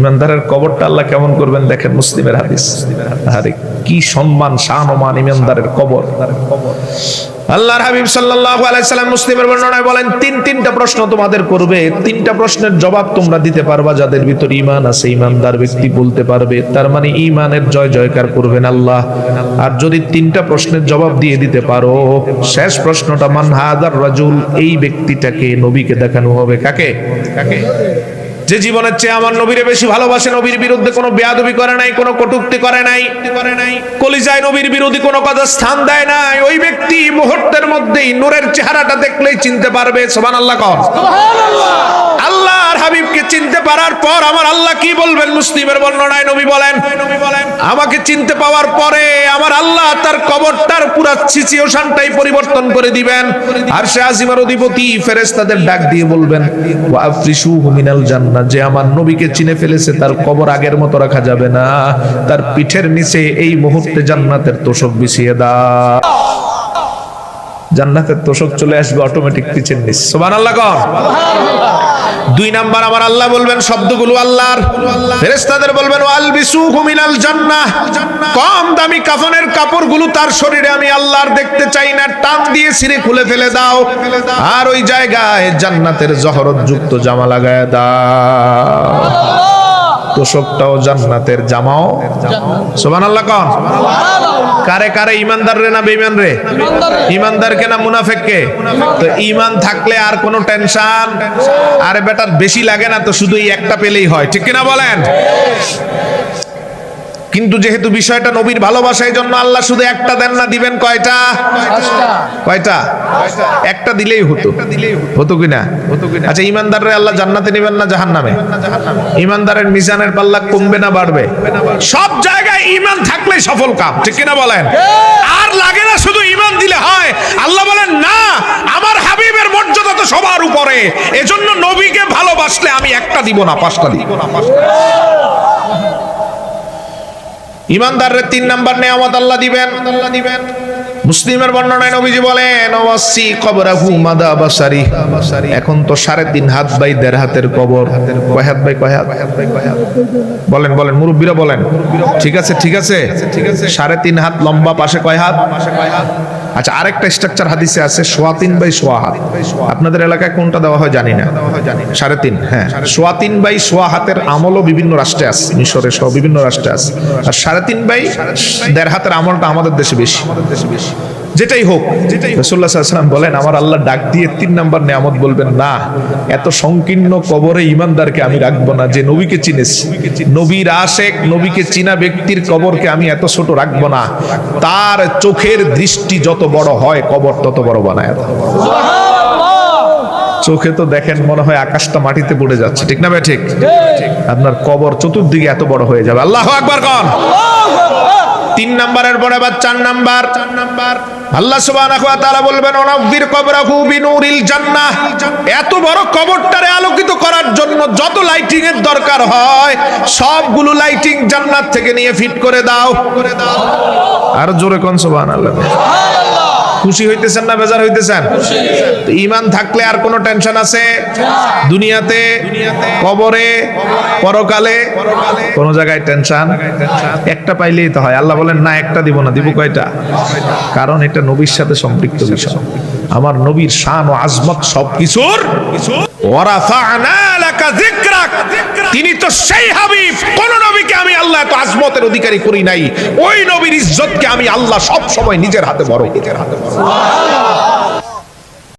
ইমানদারের কবরটা আল্লাহ কেমন করবেন দেখেন মুসলিমের হাদিস। আরে কি সম্মান শান ওমান ইমানদারের কবর। আল্লাহর হাবিব সাল্লাল্লাহু আলাইহি সাল্লাম মুসলিমের বর্ণনায় বলেন, তিন তিনটা প্রশ্ন তোমাদের করবে। তিনটা প্রশ্নের জবাব তোমরা দিতে পারবা যাদের ভিতর ঈমান আছে ঈমানদার ব্যক্তি বলতে পারবে। তার মানে ঈমানের জয় জয়কার করবেন আল্লাহ। আর যদি তিনটা প্রশ্নের জবাব দিয়ে দিতে পারো, শেষ প্রশ্নটা, মান হাদার রাজুল এই ব্যক্তিটাকে নবীকে দেখানো হবে কাকে কাকে? যে জীবনের চেয়ে আমার নবীরে বেশি ভালোবাসে নবীর বিরুদ্ধে কোনো বেয়াদবি করে নাই কোনো কটুক্তি করে নাই। করে নাই কলিজায় নবীর বিরোধী কোনো কথা স্থান দেয় নাই। ওই ব্যক্তি মুহূর্তের মধ্যেই নূরের চেহারাটা দেখলেই চিনতে পারবে সুবহানাল্লাহ কর। আল্লাহর হাবিবকে চিনতে পারার পর আমার আল্লাহ কি বলবেন? মুসলিমের বর্ণনায় নবী বলেন নবী বলেন আমাকে চিনতে পাওয়ার পরে আমার আল্লাহ তার কবরটার পুরা সিচুয়েশনটাই পরিবর্তন করে দিবেন। আর সে আজিমার অধিপতি ফেরেশতাদের ডাক দিয়ে বলবেন ওয়া আফরিশুহু মিনাল জান্নাহ যে আমার নবীকে চিনে ফেলেছে, তার কবর আগের মতো রাখা যাবে না। তার পিঠের নিচে এই মুহূর্তে জান্নাতের তোষক বিছিয়ে দাও। জান্নাতের তোষক চলে আসবে অটোমেটিক পিছের নিচ। সুবহানাল্লাহ কর। দুই নাম্বার আমার আল্লাহ বলবেন শব্দগুলো আল্লাহর। ফেরেশতাদের বলবেন ওয়াল বিসুহু মিনাল জান্নাহ। কম দামি কাফনের কাপড়গুলো তার শরীরে আমি আল্লাহর দেখতে চাই না টান দিয়ে ছিঁড়ে খুলে ফেলে দাও। আর ওই জায়গায় জান্নাতের জহরত যুক্ত জামা লাগায় দাও। তোষকটাও জান্নাতের জামাও। সুবহানাল্লাহ কন কারে কারে ইমানদার রে না বেঈমান রে? ইমানদার কে না মুনাফেক কে? তো ইমান থাকলে আর কোনো টেনশন। আরে বেটার বেশি লাগে না তো শুধু এই একটা পেলেই হয়। ঠিক কিনা বলেন? কিন্তু যেহেতু বিষয়টা নবীর ভালোবাসা এই জন্য আল্লাহ শুধু একটা দেন না দিবেন কয়টা? কয়টা? একটা দিলেই হতো। হতো। কিনা? আচ্ছা ইমানদাররে আল্লাহ জান্নাতে নেবেন না জাহান্নামে? ইমানদারের মিজানের পাল্লা কমবে না বাড়বে? সব জায়গায় ইমান থাকলে সফল কাম ঠিক কিনা বলেন? আর লাগে না শুধু ইমান দিলে হয়। আল্লাহ বলেন না আমার হাবিবের মর্যাদা তো সবার উপরে। এজন্য নবীকে ভালোবাসলে আমি একটা দিব না পাঁচটা দিব না পাঁচটা। ইমানদারের তিন নাম্বার নেয়ামত আল্লাহ দিবেন। আল্লাহ দিবেন মুসলিমের বর্ণনায় নবীজি বলেন ওয়াসি কবরাহু মাদা বাসারি। এখন তো সাড়ে তিন হাত বাই দেড় হাতের কবর। কয় হাত বাই, কয় হাত? বলেন বলেন, মুরব্বীরা বলেন। ঠিক আছে ঠিক আছে? সাড়ে তিন হাত লম্বা পাশে কয় হাত পাশে কয় হাত? আচ্ছা আরেকটা স্ট্রাকচার হাদিসে আছে সোয়া তিন বাই সোয়া হাত আপনাদের এলাকায় কোনটা দেওয়া হয় জানি না। সাড়ে তিন হ্যাঁ। সোয়া তিন বাই সোয়া হাতের আমলও বিভিন্ন রাষ্ট্রে আছে, মিশরে সহ বিভিন্ন রাষ্ট্রে আছে। আর সাড়ে তিন বাই দেড় হাতের আমলটা আমাদের দেশে বেশি। যেটাই হোক রসুল্লাহ সাল্লাম বলেন আমার আল্লাহ ডাক দিয়ে তিন নাম্বার নেয়ামত বলবেন না এত সংকীর্ণ কবরে ইমানদারকে আমি রাখব না যে নবীকে চিনেছ নবীর আশেক নবীকে চিনা ব্যক্তির কবরকে আমি এত ছোট রাখব না। তার চোখের দৃষ্টি যত বড় হয় কবর তত বড় বানায় চোখে তো দেখেন মনে হয় আকাশটা মাটিতে পড়ে যাচ্ছে। ঠিক না ভাই ঠিক? আপনার কবর চতুর্দিকে এত বড় হয়ে যাবে। আল্লাহ আকবার কন। তিন নাম্বারের পরে আবার চার নাম্বার। চার নাম্বার আল্লাহ সুবহানাহু ওয়া তাআলা বলবেন ওনাফির কবরাহু বিনুরিল জান্নাহ। এত বড় কবরটারে আলোকিত করার জন্য যত লাইটিং এর দরকার হয়, সবগুলো লাইটিং জান্নাত থেকে নিয়ে ফিট করে দাও। করে দাও আর জোরে কোন সুবহানাল্লাহ। খুশি হইতেছেন না বেজার হইতেছেন? তো ইমান থাকলে আর কোনো টেনশন আছে? দুনিয়াতে কবরে পরকালে কোন জায়গায় টেনশন? একটা পাইলেই তো হয়। আল্লাহ বলেন না একটা দিব না দিব কয়টা? কারণ এটা নবীর সাথে সম্পৃক্ত বিষয়। আমার নবীর শান ও আজমত সবকিছুর কিছুর তিনি তো সেই হাবিব। কোন নবীকে আমি আল্লাহ এত আজমতের অধিকারী করি নাই। ওই নবীর ইজ্জতকে আমি আল্লাহ সব সময় নিজের হাতে বড়। নিজের হাতে বড়।